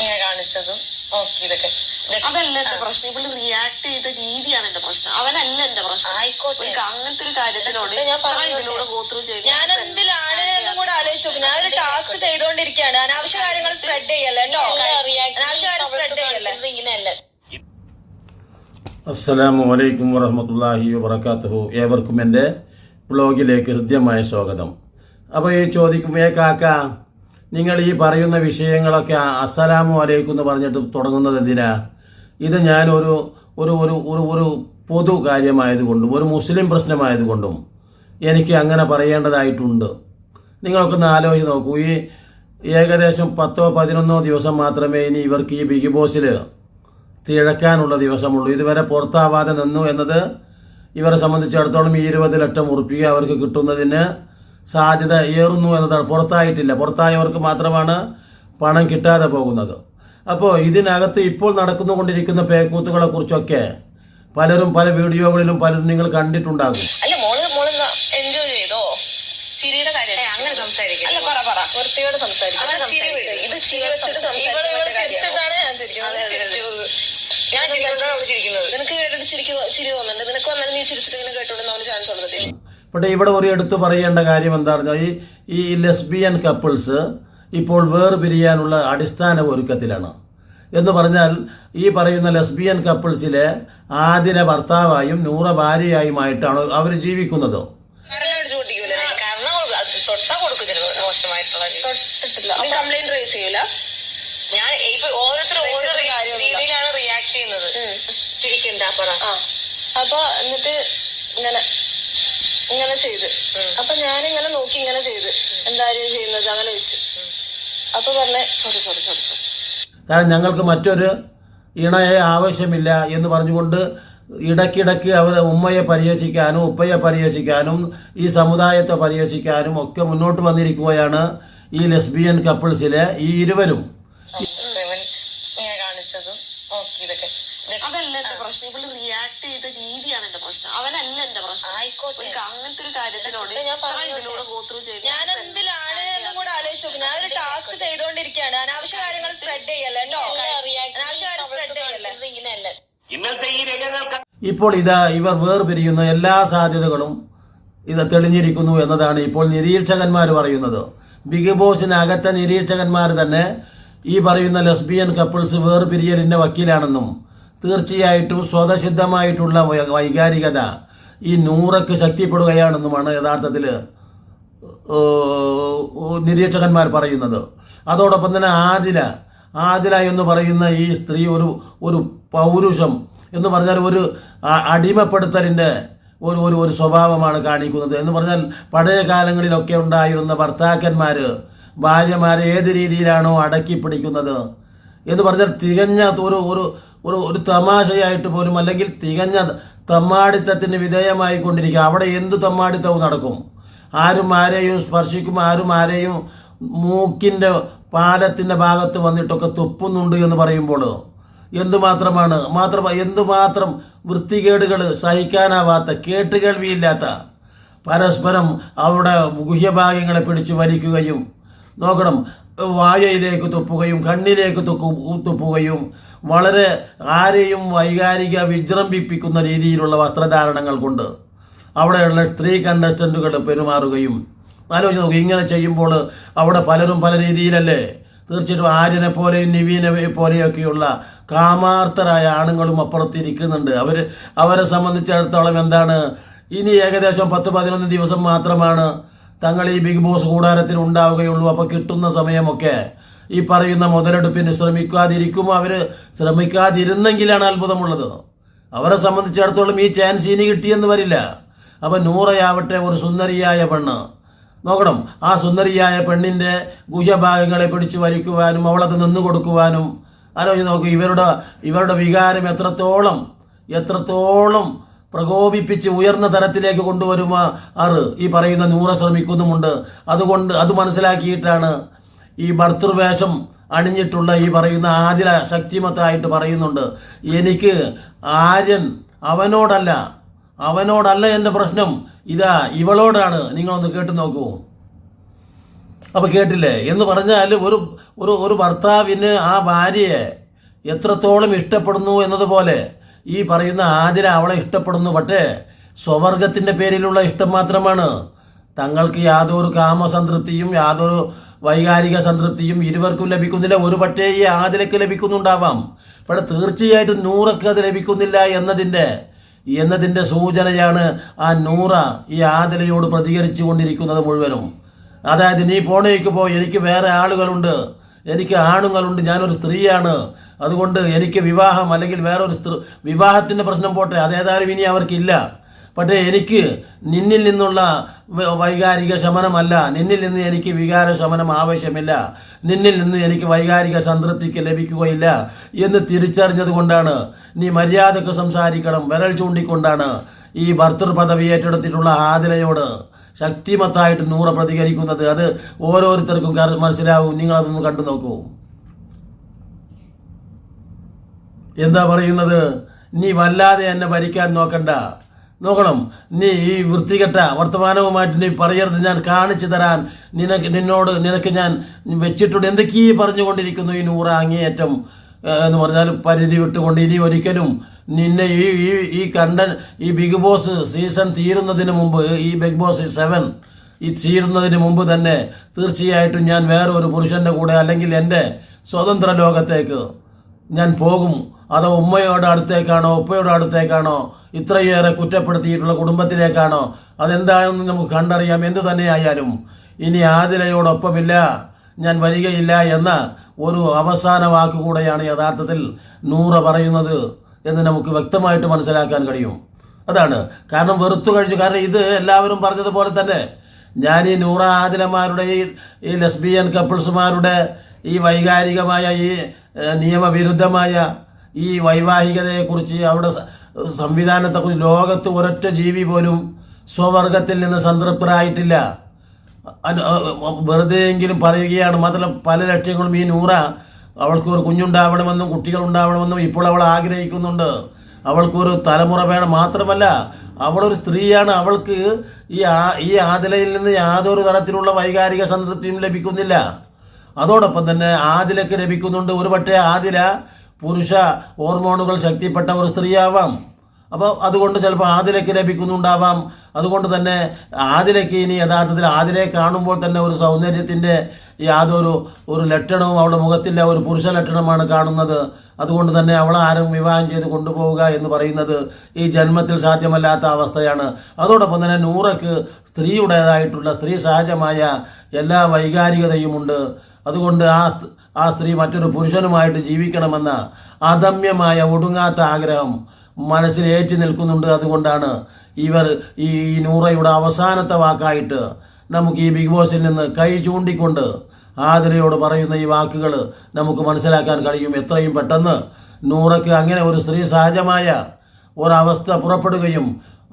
ഇങ്ങനെ കാണിച്ചതും. നോക്കിയതൊക്കെ ഇതൊക്കെ. അതല്ല എന്റെ പ്രശ്നം. ഇവൾ റിയാക്ട് ചെയ്ത രീതിയാണ് എന്റെ പ്രശ്നം. അവനല്ല എന്റെ പ്രശ്നം. ആയിക്കോട്ടെ. അങ്ങനത്തെ ഒരു കാര്യത്തിനോട്. ഇതിലൂടെ ഗോത്രൂ ചെയ്ത് ഞാൻ എന്തിലാണ് എന്നും കൂടെ ആലോചിച്ചു നോക്കും. ഞാൻ ഒരു ടാസ്ക് ചെയ്തോണ്ടിരിക്കുകയാണ്. അനാവശ്യ കാര്യങ്ങൾ സ്പ്രെഡ് ചെയ്യല്ലേ കേട്ടോ അനാവശ്യ കാര്യം സ്പ്രെഡ് ചെയ്യല്ലേ? ഇങ്ങനെയല്ല. അസ്സലാമു അലൈക്കും വറഹമത്തല്ലാഹി വബർക്കാത്തുഹു ഏവർക്കും എന്റെ ബ്ലോഗിലേക്ക് ഹൃദ്യമായ സ്വാഗതം. അപ്പോൾ ഈ ചോദിക്കും ഏ കാക്ക നിങ്ങൾ ഈ പറയുന്ന വിഷയങ്ങളൊക്കെ അസ്സലാമു അലൈക്കും എന്ന് പറഞ്ഞിട്ട് തുടങ്ങുന്നത് എന്തിനാ? ഇത് ഞാനൊരു ഒരു ഒരു ഒരു ഒരു പൊതു കാര്യമായതുകൊണ്ടും ഒരു മുസ്ലിം പ്രശ്നമായതുകൊണ്ടും എനിക്ക് അങ്ങനെ പറയേണ്ടതായിട്ടുണ്ട്. നിങ്ങളൊക്കെ ഒന്ന് ആലോചിച്ച് നോക്കൂ. ഈ ഏകദേശം പത്തോ പതിനൊന്നോ ദിവസം മാത്രമേ ഇനി ഇവർക്ക് ഈ ബിഗ് ബോസിൽ തിഴക്കാനുള്ള ദിവസമുള്ളൂ. ഇതുവരെ പുറത്താവാതെ നിന്നു എന്നത് ഇവരെ സംബന്ധിച്ചിടത്തോളം ഈ ഇരുപത് ലക്ഷം ഉറുപ്പിക അവർക്ക് കിട്ടുന്നതിന് സാധ്യത ഏറുന്നു എന്നതാണ്. പുറത്തായിട്ടില്ല. പുറത്തായവർക്ക് മാത്രമാണ് പണം കിട്ടാതെ പോകുന്നത്. അപ്പോൾ ഇതിനകത്ത് ഇപ്പോൾ നടന്നുകൊണ്ടിരിക്കുന്ന പേക്കൂത്തുകളെ കുറിച്ചൊക്കെ പലരും പല വീഡിയോകളിലും പലരും നിങ്ങൾ കണ്ടിട്ടുണ്ടാകും. അല്ല മോൾ മോൾ എൻജോയ് ചെയ്തോ? ചിരിയുടെ കാര്യം. അങ്ങനെ സംസാരിക്കാം അല്ല പറ പറ. വൃത്തിയോട് സംസാരിക്കാം ചിരി വിട്. ഇത് ചിരി വെച്ചിട്ട് ചിരിച്ചിട്ടാണ് ഞാൻ ചിരിക്കുന്നത്. ഞാൻ ചിരിക്കുന്നത് നിനക്ക് കേട്ടിട്ട് ചിരി തോന്നുന്നുണ്ട് നിനക്ക് വന്നാലും നീ ചിരിച്ചിട്ട് ഇങ്ങനെ കേട്ടോണ്ടെന്ന് അവന് ചാൻസ് കൊടുത്തിട്ടില്ല പക്ഷേ ഇവിടെ ഒരു എടുത്തു പറയേണ്ട കാര്യം എന്താണെന്ന് പറഞ്ഞാൽ ഈ ഈ ലെസ്ബിയൻ കപ്പിൾസ് ഇപ്പോൾ വേർപിരിയാനുള്ള അടിസ്ഥാന ഒരുക്കത്തിലാണ്. എന്ന് പറഞ്ഞാൽ ഈ പറയുന്ന ലെസ്ബിയൻ കപ്പിൾസിലെ ആതിര ഭർത്താവായും നൂറ ഭാര്യയായുമായിട്ടാണ് അവർ ജീവിക്കുന്നത്. ഞാൻ ഇപ്പൊ ഓരോ രീതിയിലാണ് റിയാക്ട് ചെയ്യുന്നത്. ചിരിക്കണ്ട പറ. അപ്പൊ എന്നിട്ട് ഇങ്ങനെ ഇങ്ങനെ ചെയ്ത്. അപ്പൊ ഞാനിങ്ങനെ നോക്കി ഇങ്ങനെ ചെയ്ത്. എന്തായാലും ചെയ്യുന്നത്? അങ്ങനെ വെച്ചു. അപ്പൊ പറഞ്ഞേ സോറി സോറി സോറി സോറി കാരണം ഞങ്ങൾക്ക് മറ്റൊരു ഇണയെ ആവശ്യമില്ല എന്ന് പറഞ്ഞുകൊണ്ട് ഇടയ്ക്കിടയ്ക്ക് അവർ ഉമ്മയെ പരിഹസിക്കാനും ഉപ്പയെ പരിഹസിക്കാനും ഈ സമുദായത്തെ പരിഹസിക്കാനും ഒക്കെ മുന്നോട്ട് വന്നിരിക്കുകയാണ് ഈ ലെസ്ബിയൻ കപ്പിൾസിലെ ഈ ഇരുവരും. അതല്ല പ്രശ്നം. റിയാക്ട് ചെയ്ത് എന്റെ പ്രശ്നം. അവനല്ല എന്റെ പ്രശ്നം. ആയിക്കോട്ടെ. അങ്ങനത്തെ ഒരു കാര്യത്തിനോട്. ഇതിലൂടെ ഗോത്രൂ ചെയ്ത് ഞാൻ എന്തിലാണ് എന്നും കൂടെ ആലോചിച്ച് നോക്കി. ഞാൻ ഒരു ടാസ്ക് ചെയ്തോണ്ടിരിക്കുകയാണ്. അനാവശ്യ കാര്യങ്ങൾ സ്പ്രെഡ് ചെയ്യല്ലേ കേട്ടോ? അനാവശ്യ കാര്യം സ്പ്രെഡ് ചെയ്യല്ലേ? ഇങ്ങനെയല്ല. ഇന്നത്തെ ഈ രംഗങ്ങൾ ഇപ്പോൾ ഇതാ ഇവർ വേർപിരിയുന്ന എല്ലാ സാധ്യതകളും ഇത് തെളിഞ്ഞിരിക്കുന്നു എന്നതാണ് ഇപ്പോൾ നിരീക്ഷകന്മാർ പറയുന്നത്. ബിഗ് ബോസിനകത്തെ നിരീക്ഷകന്മാർ തന്നെ ഈ പറയുന്ന ലെസ്ബിയൻ കപ്പിൾസ് വേർപിരിയലിന്റെ വക്കീലാണെന്നും തീർച്ചയായിട്ടും സ്വതസിദ്ധമായിട്ടുള്ള വൈകാരികത ഈ നൂറക്ക് ശക്തിപ്പെടുകയാണെന്നുമാണ് യഥാർത്ഥത്തിൽ നിരീക്ഷകന്മാർ പറയുന്നത്. അതോടൊപ്പം തന്നെ ആദില ആദില എന്ന് പറയുന്ന ഈ സ്ത്രീ ഒരു ഒരു പൗരുഷം എന്ന് പറഞ്ഞാൽ ഒരു അടിമപ്പെടുത്തലിന്റെ ഒരു ഒരു ഒരു സ്വഭാവമാണ് കാണിക്കുന്നത്. എന്ന് പറഞ്ഞാൽ പഴയ കാലങ്ങളിലൊക്കെ ഉണ്ടായിരുന്ന ഭർത്താക്കന്മാർ ഭാര്യമാരെ ഏത് രീതിയിലാണോ അടക്കി പിടിക്കുന്നത് എന്ന് പറഞ്ഞാൽ തികഞ്ഞ ഒരു ഒരു ഒരു ഒരു തമാശയായിട്ട് പോലും അല്ലെങ്കിൽ തികഞ്ഞ തമ്മാടിത്തത്തിന് വിധേയമായി കൊണ്ടിരിക്കുക അവിടെ എന്തു തമ്മാടിത്തവും നടക്കും? ആരും ആരെയും സ്പർശിക്കും ആരും ആരെയും മൂക്കിന്റെ പാലത്തിന്റെ ഭാഗത്ത് വന്നിട്ടൊക്കെ തുപ്പുന്നുണ്ട് എന്ന് പറയുമ്പോൾ എന്തുമാത്രമാണ്? മാത്രം എന്തുമാത്രം വൃത്തികേടുകൾ സഹിക്കാനാവാത്ത കേട്ടുകേൾവിയില്ലാത്ത പരസ്പരം അവരുടെ ഗുഹ്യഭാഗ്യങ്ങളെ പിടിച്ചു വലിക്കുകയും നോക്കണം. വായയിലേക്ക് തുപ്പുകയും കണ്ണിലേക്ക് തുക്കു തുപ്പുകയും വളരെ ആരെയും വൈകാരിക വിജൃംഭിപ്പിക്കുന്ന രീതിയിലുള്ള വസ്ത്രധാരണങ്ങൾ കൊണ്ട് അവിടെയുള്ള സ്ത്രീ കണ്ടസ്റ്റന്റുകൾ പെരുമാറുകയും ആലോചിച്ച് നോക്കും ഇങ്ങനെ ചെയ്യുമ്പോൾ അവിടെ പലരും പല രീതിയിലല്ലേ? തീർച്ചയായിട്ടും ആര്യനെ പോലെയും നിവീനെ പോലെയൊക്കെയുള്ള കാമാർത്തരായ ആണുങ്ങളും അപ്പുറത്തിരിക്കുന്നുണ്ട് അവർ അവരെ സംബന്ധിച്ചിടത്തോളം എന്താണ്? ഇനി ഏകദേശം പത്ത് പതിനൊന്ന് ദിവസം മാത്രമാണ് തങ്ങൾ ഈ ബിഗ് ബോസ് കൂടാരത്തിൽ ഉണ്ടാവുകയുള്ളൂ. അപ്പോൾ കിട്ടുന്ന സമയമൊക്കെ ഈ പറയുന്ന മുതലെടുപ്പിന് ശ്രമിക്കാതിരിക്കുമോ? അവർ ശ്രമിക്കാതിരുന്നെങ്കിലാണ് അത്ഭുതമുള്ളത്. അവരെ സംബന്ധിച്ചിടത്തോളം ഈ ചാൻസ് ഇനി കിട്ടിയെന്ന് വരില്ല. അപ്പം നൂറയാവട്ടെ ഒരു സുന്ദരിയായ പെണ്ണ്. നോക്കണം. ആ സുന്ദരിയായ പെണ്ണിന്റെ ഗുഹഭാഗങ്ങളെ പിടിച്ചു വലിക്കുവാനും അവളത് നിന്നു കൊടുക്കുവാനും ആലോചിച്ച് നോക്കൂ. ഇവരുടെ ഇവരുടെ വികാരം എത്രത്തോളം എത്രത്തോളം പ്രകോപിപ്പിച്ച് ഉയർന്ന തരത്തിലേക്ക് കൊണ്ടുവരുമ അറ് ഈ പറയുന്ന നൂറ ശ്രമിക്കുന്നുമുണ്ട്. അതുകൊണ്ട് അത് മനസ്സിലാക്കിയിട്ടാണ് ഈ ഭർത്തൃവേഷം അണിഞ്ഞിട്ടുള്ള ഈ പറയുന്ന ആദില ശക്തിമത്തായിട്ട് പറയുന്നുണ്ട്. എനിക്ക് ആര്യൻ അവനോടല്ല അവനോടല്ല എന്റെ പ്രശ്നം. ഇതാ ഇവളോടാണ്. നിങ്ങളൊന്ന് കേട്ടു നോക്കൂ. അപ്പോൾ കേട്ടില്ലേ? എന്ന് പറഞ്ഞാൽ ഒരു ഒരു ഒരു ഭർത്താവിന് ആ ഭാര്യയെ എത്രത്തോളം ഇഷ്ടപ്പെടുന്നു എന്നതുപോലെ ഈ പറയുന്ന ആതിര അവളെ ഇഷ്ടപ്പെടുന്നു പക്ഷേ സ്വവർഗത്തിന്റെ പേരിലുള്ള ഇഷ്ടം മാത്രമാണ്. തങ്ങൾക്ക് യാതൊരു കാമസംതൃപ്തിയും യാതൊരു വൈകാരിക സംതൃപ്തിയും ഇരുവർക്കും ലഭിക്കുന്നില്ല. ഒരു പക്ഷേ ഈ ആതിരയ്ക്ക് ലഭിക്കുന്നുണ്ടാവാം. പക്ഷെ തീർച്ചയായിട്ടും നൂറക്ക് അത് ലഭിക്കുന്നില്ല എന്നതിന്റെ എന്നതിന്റെ സൂചനയാണ് ആ നൂറ ഈ ആതിരയോട് പ്രതികരിച്ചു കൊണ്ടിരിക്കുന്നത് മുഴുവനും. അതായത് നീ പോണേക്ക് പോ എനിക്ക് വേറെ ആളുകളുണ്ട് എനിക്ക് ആണുങ്ങളുണ്ട് ഞാനൊരു സ്ത്രീയാണ്. അതുകൊണ്ട് എനിക്ക് വിവാഹം അല്ലെങ്കിൽ വേറൊരു സ്ത്രീ വിവാഹത്തിന്റെ പ്രശ്നം പോട്ടെ അതേതായാലും ഇനി അവർക്കില്ല. പക്ഷേ എനിക്ക് നിന്നിൽ നിന്നുള്ള വൈകാരിക ശമനമല്ല. നിന്നിൽ നിന്ന് എനിക്ക് വികാര ശമനം ആവശ്യമില്ല. നിന്നിൽ നിന്ന് എനിക്ക് വൈകാരിക സംതൃപ്തിക്ക് ലഭിക്കുകയില്ല എന്ന് തിരിച്ചറിഞ്ഞത് കൊണ്ടാണ് നീ മര്യാദയ്ക്ക് സംസാരിക്കണം വിരൽ ചൂണ്ടിക്കൊണ്ടാണ് ഈ ഭർത്തൃ പദവി ഏറ്റെടുത്തിട്ടുള്ള ആതിരയോട് ശക്തിമത്തായിട്ട് നൂറ പ്രതികരിക്കുന്നത്. അത് ഓരോരുത്തർക്കും മനസ്സിലാവും. നിങ്ങളതൊന്ന് കണ്ടു നോക്കൂ. എന്താ പറയുന്നത്? നീ വല്ലാതെ എന്നെ ഭരിക്കാൻ നോക്കണ്ട. നോക്കണം. നീ ഈ വൃത്തികെട്ട വർത്തമാനവുമായിട്ട് നീ പറയരുത്. ഞാൻ കാണിച്ചു തരാൻ നിനക്ക് നിന്നോട് നിനക്ക് ഞാൻ വെച്ചിട്ടുണ്ട്. എന്തൊക്കെയീ പറഞ്ഞുകൊണ്ടിരിക്കുന്നു ഈ നൂറ് അങ്ങേയറ്റം. എന്ന് പറഞ്ഞാൽ പരിധി വിട്ടുകൊണ്ട് ഇനി ഒരിക്കലും നിന്നെ ഈ ഈ ഈ കണ്ട ഈ ബിഗ് ബോസ് സീസൺ തീരുന്നതിന് മുമ്പ് ഈ ബിഗ് ബോസ് സെവൻ ഈ തീരുന്നതിന് മുമ്പ് തന്നെ തീർച്ചയായിട്ടും ഞാൻ വേറെ ഒരു പുരുഷന്റെ കൂടെ അല്ലെങ്കിൽ എന്റെ സ്വതന്ത്ര ലോകത്തേക്ക് ഞാൻ പോകും. അതോ ഉമ്മയോട് അടുത്തേക്കാണോ ഉപ്പയോട് അടുത്തേക്കാണോ ഇത്രയേറെ കുറ്റപ്പെടുത്തിയിട്ടുള്ള കുടുംബത്തിലേക്കാണോ? അതെന്താണെന്ന് നമുക്ക് കണ്ടറിയാം. എന്തു തന്നെയായാലും ഇനി ആതിരയോടൊപ്പമില്ല. ഞാൻ വരികയില്ല എന്ന ഒരു അവസാന വാക്കുകൂടെയാണ് യഥാർത്ഥത്തിൽ നൂറ പറയുന്നത് എന്ന് നമുക്ക് വ്യക്തമായിട്ട് മനസ്സിലാക്കാൻ കഴിയും. അതാണ്. കാരണം വെറുത്തു കഴിഞ്ഞു. കാരണം ഇത് എല്ലാവരും പറഞ്ഞതുപോലെ തന്നെ. ഞാൻ ഈ നൂറ ആദിലമാരുടെ ഈ ലെസ്ബിയൻ കപ്പിൾസുമാരുടെ ഈ വൈകാരികമായ ഈ നിയമവിരുദ്ധമായ ഈ വൈവാഹികതയെക്കുറിച്ച് അവിടെ സംവിധാനത്തെക്കുറിച്ച് ലോകത്ത് ഒരൊറ്റ ജീവി പോലും സ്വവർഗത്തിൽ നിന്ന് സംതൃപ്തരായിട്ടില്ല. വെറുതെ എങ്കിലും പറയുകയാണ്. മാത്രമല്ല പല ലക്ഷ്യങ്ങളും ഈ നൂറ അവൾക്ക് ഒരു കുഞ്ഞുണ്ടാവണമെന്നും കുട്ടികൾ ഉണ്ടാവണമെന്നും ഇപ്പോൾ അവൾ ആഗ്രഹിക്കുന്നുണ്ട്. അവൾക്കൊരു തലമുറ വേണം. മാത്രമല്ല അവളൊരു സ്ത്രീയാണ്. അവൾക്ക് ഈ ആ ഈ ആതിലയിൽ നിന്ന് യാതൊരു തരത്തിലുള്ള വൈകാരിക സംതൃപ്തിയും ലഭിക്കുന്നില്ല. അതോടൊപ്പം തന്നെ ആദിലക്ക് ലഭിക്കുന്നുണ്ട്. ഒരുപക്ഷെ ആദില പുരുഷ ഹോർമോണുകൾ ശക്തിപ്പെട്ട ഒരു സ്ത്രീയാവാം. അപ്പോൾ അതുകൊണ്ട് ചിലപ്പോൾ ആദിലയ്ക്ക് ലഭിക്കുന്നുണ്ടാവാം. അതുകൊണ്ട് തന്നെ ആദിലയ്ക്ക് ഇനി യഥാർത്ഥത്തിൽ ആദിലയെ കാണുമ്പോൾ തന്നെ ഒരു സൗന്ദര്യത്തിന്റെ യാതൊരു ഒരു ലക്ഷണവും അവളുടെ മുഖത്തില്ല. ഒരു പുരുഷ ലക്ഷണമാണ് കാണുന്നത്. അതുകൊണ്ട് തന്നെ അവളെ ആരും വിവാഹം ചെയ്ത് കൊണ്ടുപോവുക എന്ന് പറയുന്നത് ഈ ജന്മത്തിൽ സാധ്യമല്ലാത്ത അവസ്ഥയാണ്. അതോടൊപ്പം തന്നെ നൂറക്ക് സ്ത്രീയുടേതായിട്ടുള്ള സ്ത്രീ സഹജമായ എല്ലാ വൈകാരികതയുമുണ്ട്. അതുകൊണ്ട് ആ ആ സ്ത്രീ മറ്റൊരു പുരുഷനുമായിട്ട് ജീവിക്കണമെന്ന അദമ്യമായ ഒടുങ്ങാത്ത ആഗ്രഹം മനസ്സിൽ ഏച്ചു നിൽക്കുന്നുണ്ട്. അതുകൊണ്ടാണ് ഇവർ ഈ നൂറയുടെ അവസാനത്തെ വാക്കായിട്ട് നമുക്ക് ഈ ബിഗ് ബോസിൽ നിന്ന് കൈ ചൂണ്ടിക്കൊണ്ട് ആതിരയോട് പറയുന്ന ഈ വാക്കുകൾ നമുക്ക് മനസ്സിലാക്കാൻ കഴിയും. എത്രയും പെട്ടെന്ന് നൂറയ്ക്ക് അങ്ങനെ ഒരു സ്ത്രീ സഹജമായ ഒരവസ്ഥ പുറപ്പെടുകയും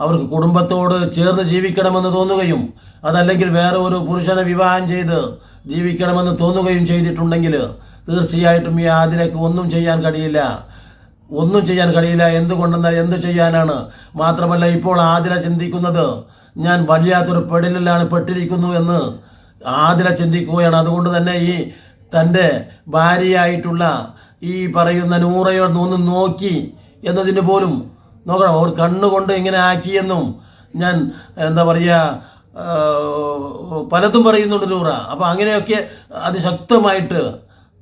അവർക്ക് കുടുംബത്തോട് ചേർന്ന് ജീവിക്കണമെന്ന് തോന്നുകയും അതല്ലെങ്കിൽ വേറെ ഒരു പുരുഷനെ വിവാഹം ചെയ്ത് ജീവിക്കണമെന്ന് തോന്നുകയും ചെയ്തിട്ടുണ്ടെങ്കിൽ തീർച്ചയായിട്ടും ഈ ആതിരയ്ക്ക് ഒന്നും ചെയ്യാൻ കഴിയില്ല. ഒന്നും ചെയ്യാൻ കഴിയില്ല. എന്തുകൊണ്ടെന്നാൽ എന്തു ചെയ്യാനാണ്? മാത്രമല്ല ഇപ്പോൾ ആതിര ചിന്തിക്കുന്നത് ഞാൻ വല്ലാത്തൊരു പെടലിലാണ് പെട്ടിരിക്കുന്നു എന്ന് ആതിര ചിന്തിക്കുകയാണ്. അതുകൊണ്ട് തന്നെ ഈ തന്റെ ഭാര്യയായിട്ടുള്ള ഈ പറയുന്ന നൂറയോട് ഒന്ന് നോക്കി എന്നതിന് പോലും നോക്കണം. ഒരു കണ്ണുകൊണ്ട് ഇങ്ങനെ ആക്കിയെന്നും ഞാൻ എന്താ പറയുക പലതും പറയുന്നുണ്ട് നൂറ. അപ്പോൾ അങ്ങനെയൊക്കെ അതിശക്തമായിട്ട്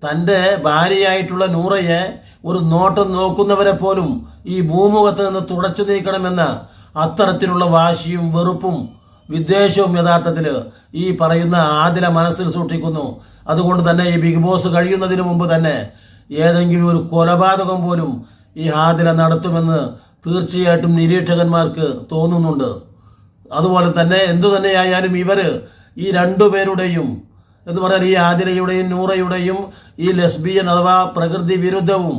തന്റെ ഭാര്യയായിട്ടുള്ള നൂറയെ ഒരു നോട്ടം നോക്കുന്നവരെ പോലും ഈ ഭൂമുഖത്ത് നിന്ന് തുടച്ചു നീക്കണമെന്ന അത്തരത്തിലുള്ള വാശിയും വെറുപ്പും വിദ്വേഷവും യഥാർത്ഥത്തിൽ ഈ പറയുന്ന ആദില മനസ്സിൽ സൂക്ഷിക്കുന്നു. അതുകൊണ്ട് തന്നെ ഈ ബിഗ് ബോസ് കഴിയുന്നതിന് മുമ്പ് തന്നെ ഏതെങ്കിലും ഒരു കൊലപാതകം പോലും ഈ ആദില നടത്തുമെന്ന് തീർച്ചയായിട്ടും നിരീക്ഷകന്മാർക്ക് തോന്നുന്നുണ്ട്. അതുപോലെ തന്നെ എന്തു തന്നെയായാലും ഇവർ ഈ രണ്ടു പേരുടെയും എന്ന് പറഞ്ഞാൽ ഈ ആതിരയുടെയും നൂറയുടെയും ഈ ലെസ്ബിയൻ അഥവാ പ്രകൃതി വിരുദ്ധവും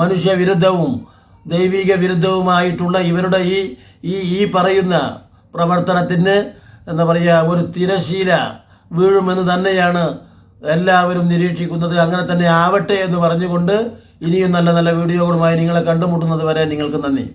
മനുഷ്യ വിരുദ്ധവും ദൈവിക വിരുദ്ധവുമായിട്ടുള്ള ഇവരുടെ ഈ ഈ ഈ പറയുന്ന പ്രവർത്തനത്തിന് എന്താ പറയുക ഒരു തിരശീല വീഴുമെന്ന് തന്നെയാണ് എല്ലാവരും നിരീക്ഷിക്കുന്നത്. അങ്ങനെ തന്നെ ആവട്ടെ എന്ന് പറഞ്ഞുകൊണ്ട് ഇനിയും നല്ല നല്ല വീഡിയോകളുമായി നിങ്ങളെ കണ്ടുമുട്ടുന്നത് വരെ നിങ്ങൾക്ക് നന്ദി.